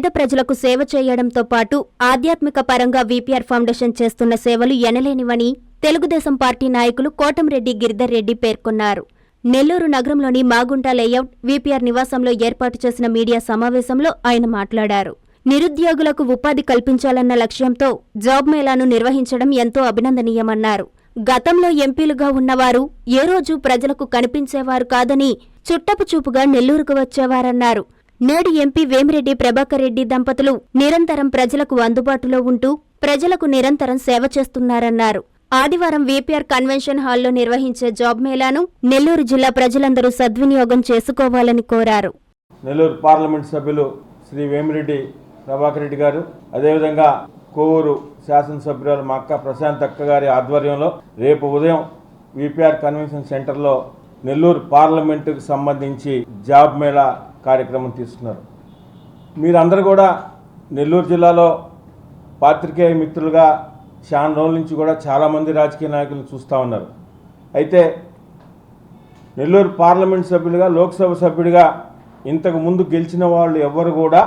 పేద ప్రజలకు సేవ చేయడంతో పాటు ఆధ్యాత్మిక పరంగా వీపీఆర్ ఫౌండేషన్ చేస్తున్న సేవలు ఎనలేనివని తెలుగుదేశం పార్టీ నాయకులు కోటంరెడ్డి గిరిధర్ రెడ్డి పేర్కొన్నారు. నెల్లూరు నగరంలోని మాగుంట లేఅవుట్ వీపీఆర్ నివాసంలో ఏర్పాటు చేసిన మీడియా సమావేశంలో ఆయన మాట్లాడారు. నిరుద్యోగులకు ఉపాధి కల్పించాలన్న లక్ష్యంతో జాబ్ మేళాను నిర్వహించడం ఎంతో అభినందనీయమన్నారు. గతంలో ఎంపీలుగా ఉన్నవారు ఏ రోజు ప్రజలకు కనిపించేవారు కాదని చుట్టపు చూపుగా నెల్లూరుకు వచ్చేవారన్నారు. నేడు ఎంపీ వేమిరెడ్డి ప్రభాకర్ రెడ్డి దంపతులు నిరంతరం ప్రజలకు అందుబాటులో ఉంటూ ప్రజలకు నిరంతరం సేవ చేస్తున్నారన్నారు. ఆదివారం వీపీఆర్ కన్వెన్షన్ హాల్లో నిర్వహించే జాబ్ మేళాను నెల్లూరు జిల్లా ప్రజలందరూ సద్వినియోగం చేసుకోవాలని కోరారు. నెల్లూరు పార్లమెంట్ సభ్యులు శ్రీ వేమిరెడ్డి ప్రభాకర్ రెడ్డి గారు అదేవిధంగా కోవూరు శాసనసభ్యురాలు మా అక్క ప్రశాంత్ అక్క గారి ఆధ్వర్యంలో రేపు ఉదయం విపిఆర్ కన్వెన్షన్ సెంటర్లో నెల్లూరు పార్లమెంటుకు సంబంధించి జాబ్ మేళా కార్యక్రమం తీసుకున్నారు. మీరందరూ కూడా నెల్లూరు జిల్లాలో పాత్రికేయ మిత్రులుగా చాలా రోజుల నుంచి కూడా చాలామంది రాజకీయ నాయకులను చూస్తూ ఉన్నారు. అయితే నెల్లూరు పార్లమెంట్ సభ్యులుగా లోక్సభ సభ్యుడిగా ఇంతకు ముందు గెలిచిన వాళ్ళు ఎవరు కూడా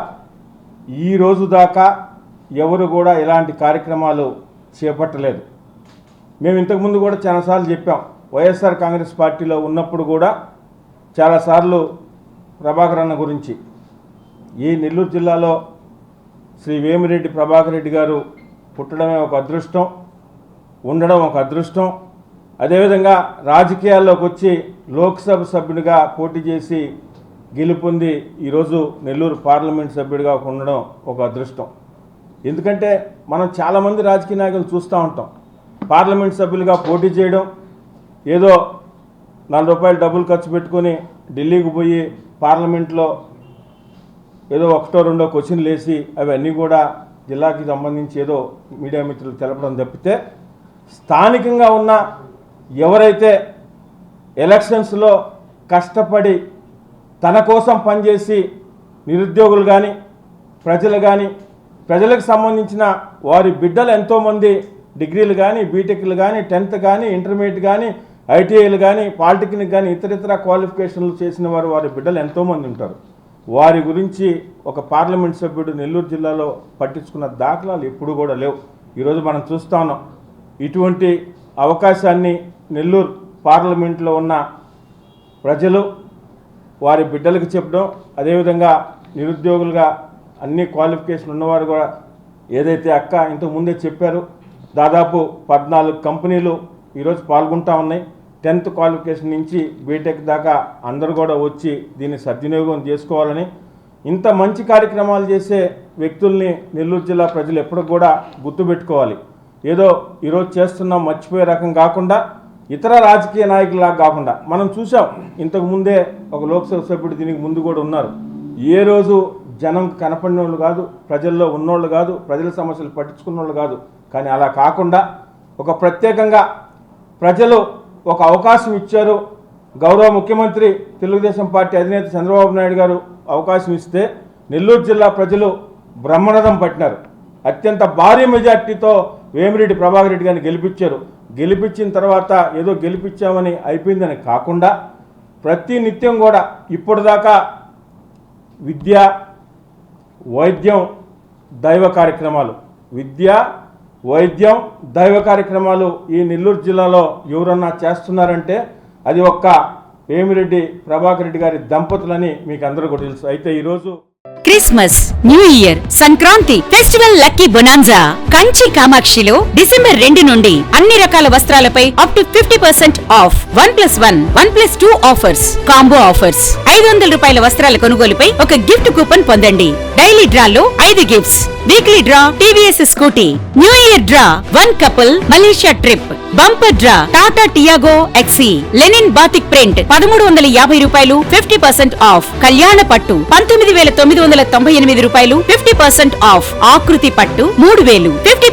ఈ రోజు దాకా ఎవరు కూడా ఇలాంటి కార్యక్రమాలు చేపట్టలేదు. మేము ఇంతకుముందు కూడా చాలాసార్లు చెప్పాం వైఎస్ఆర్ కాంగ్రెస్ పార్టీలో ఉన్నప్పుడు కూడా చాలాసార్లు ప్రభాకర్ అన్న గురించి. ఈ నెల్లూరు జిల్లాలో శ్రీ వేమిరెడ్డి ప్రభాకర్ రెడ్డి గారు పుట్టడమే ఒక అదృష్టం ఉండడం ఒక అదృష్టం. అదేవిధంగా రాజకీయాల్లోకి వచ్చి లోక్సభ సభ్యుడిగా పోటీ చేసి గెలుపొంది ఈరోజు నెల్లూరు పార్లమెంట్ సభ్యుడిగా ఉండడం ఒక అదృష్టం. ఎందుకంటే మనం చాలామంది రాజకీయ నాయకులు చూస్తూ ఉంటాం. పార్లమెంట్ సభ్యులుగా పోటీ చేయడం ఏదో నాలుగు రూపాయలు డబ్బులు ఖర్చు పెట్టుకొని ఢిల్లీకి పోయి పార్లమెంట్లో ఏదో ఒకటో రెండో క్వశ్చన్లు వేసి అవన్నీ కూడా జిల్లాకి సంబంధించి ఏదో మీడియా మిత్రులు తెలపడం తప్పితే స్థానికంగా ఉన్న ఎవరైతే ఎలక్షన్స్లో కష్టపడి తన కోసం పనిచేసి నిరుద్యోగులు కానీ ప్రజలు కానీ ప్రజలకు సంబంధించిన వారి బిడ్డలు ఎంతోమంది డిగ్రీలు కానీ బీటెక్లు కానీ టెన్త్ కానీ ఇంటర్మీడియట్ కానీ ఐటీఐలు కానీ పాలిటెక్నిక్ కానీ ఇతరితర క్వాలిఫికేషన్లు చేసిన వారు వారి బిడ్డలు ఎంతోమంది ఉంటారు. వారి గురించి ఒక పార్లమెంట్ సభ్యుడు నెల్లూరు జిల్లాలో పట్టించుకున్న దాఖలాలు ఎప్పుడు కూడా లేవు. ఈరోజు మనం చూస్తా ఉన్నాం. ఇటువంటి అవకాశాన్ని నెల్లూరు పార్లమెంట్లో ఉన్న ప్రజలు వారి బిడ్డలకు చెప్పడం అదేవిధంగా నిరుద్యోగులుగా అన్ని క్వాలిఫికేషన్ ఉన్నవారు కూడా ఏదైతే అక్క ఇంతకుముందే చెప్పారు దాదాపు పద్నాలుగు కంపెనీలు ఈరోజు పాల్గొంటా ఉన్నాయి. టెన్త్ క్వాలిఫికేషన్ నుంచి బీటెక్ దాకా అందరూ కూడా వచ్చి దీన్ని సద్వినియోగం చేసుకోవాలని ఇంత మంచి కార్యక్రమాలు చేసే వ్యక్తుల్ని నెల్లూరు జిల్లా ప్రజలు ఎప్పుడు కూడా గుర్తుపెట్టుకోవాలి. ఏదో ఈరోజు చేస్తున్నాం మర్చిపోయే రకం కాకుండా ఇతర రాజకీయ నాయకులాగా కాకుండా. మనం చూసాం ఇంతకు ముందే ఒక లోక్సభ సభ్యుడు దీనికి ముందు కూడా ఉన్నారు. ఏ రోజు జనం కనపడిన వాళ్ళు కాదు ప్రజల్లో ఉన్నోళ్ళు కాదు ప్రజల సమస్యలు పట్టించుకున్న వాళ్ళు కాదు. కానీ అలా కాకుండా ఒక ప్రత్యేకంగా ప్రజలు ఒక అవకాశం ఇచ్చారు. గౌరవ ముఖ్యమంత్రి తెలుగుదేశం పార్టీ అధినేత చంద్రబాబు నాయుడు గారు అవకాశం ఇస్తే నెల్లూరు జిల్లా ప్రజలు బ్రహ్మరథం పట్టినారు. అత్యంత భారీ మెజార్టీతో వేమిరెడ్డి ప్రభాకర్ రెడ్డి గారిని గెలిపించారు. గెలిపించిన తర్వాత ఏదో గెలిపించామని అయిపోయిందని కాకుండా ప్రతి నిత్యం కూడా ఇప్పటిదాకా విద్య వైద్యం దైవ కార్యక్రమాలు విద్య వైద్యం దైవ కార్యక్రమాలు ఈ నెల్లూరు జిల్లాలో ఎవరన్నా చేస్తున్నారంటే అది ఒక్క వేమిరెడ్డి ప్రభాకర్ రెడ్డి గారి దంపతులని మీకు అందరూ కూడా తెలుసు. అయితే ఈరోజు Christmas new year Sankranti festival lucky bonanza Kanchi కామాక్షిలో December రెండు నుండి అన్ని రకాల వస్త్రాలపై up to fifty percent off one plus one one plus two offers combo offers ఐదు వందల రూపాయల వస్త్రాల కొనుగోలుపై ఒక గిఫ్ట్ కూపన్ పొందండి. డైలీ డ్రాలో ఐదు gifts weekly draw TVS Scooty new year draw one couple Malaysia trip bumper draw Tata Tiago XE linen batik print పదమూడు వందల యాభై రూపాయలు ఫిఫ్టీ పర్సెంట్ ఆఫ్ కళ్యాణ పట్టు పంతొమ్మిది వేల తొమ్మిది వందల తొంభై ఎనిమిది రూపాయలు ఫిఫ్టీ పర్సెంట్ ఆఫ్ ఆకృతి పట్టు మూడు వేలు ఫిఫ్టీ